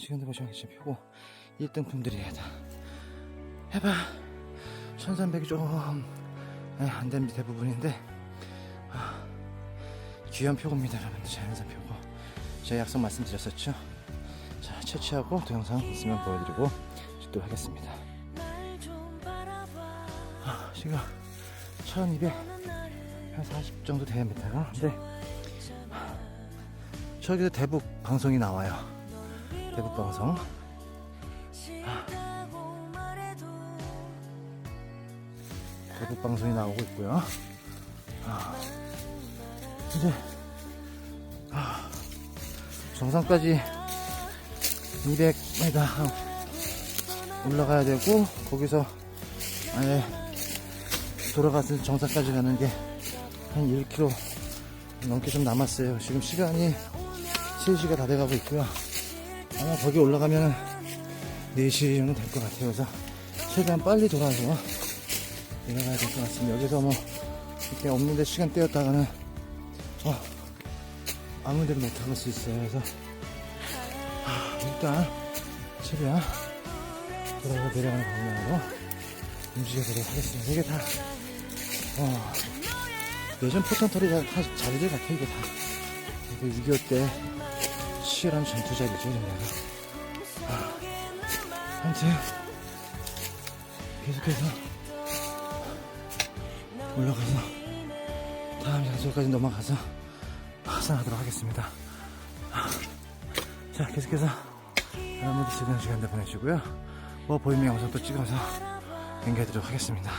지금도 보시면 지금 펴고 1등 품들이에요 다 해봐. 1300이 좀 예, 안됩니다 대부분인데 아, 귀한 표고입니다 여러분들. 자연산 표고. 제가 약속 말씀드렸었죠? 자 채취하고 동영상 있으면 보여드리고 찍도록 하겠습니다. 아, 지금 1200한40 정도 됩니다 근데 저기서 대북 방송이 나와요 대북 방송 대북 방송이 나오고 있고요 아, 이제 아, 정상까지 200m 올라가야 되고 거기서 아예 돌아가서 정상까지 가는 게 한 1km 넘게 좀 남았어요. 지금 시간이 3시가 다 돼가고 있고요. 아마 거기 올라가면 4시 정도 될 것 같아요. 그래서 최대한 빨리 돌아서 내려가야 될 것 같습니다. 여기서 뭐 이렇게 없는데 시간 떼었다가는 어, 아무 데도 못 가볼 수 있어요. 그래서 하, 일단 최대한 돌아가 내려가는 방향으로 움직여보도록 하겠습니다. 이게 다 어, 예전 포탄 털이 다, 다 자리들 같아 이게 다 이거 6.25때 치열한 전투 자리죠 이런 데가. 아, 아무튼 계속해서 올라가서 다음 장소까지 넘어가서 하산하도록 하겠습니다. 아, 자 계속해서 여러분들 즐거운 시간 들 보내시고요. 뭐 보이는 영상 또 찍어서 남겨드리도록 하겠습니다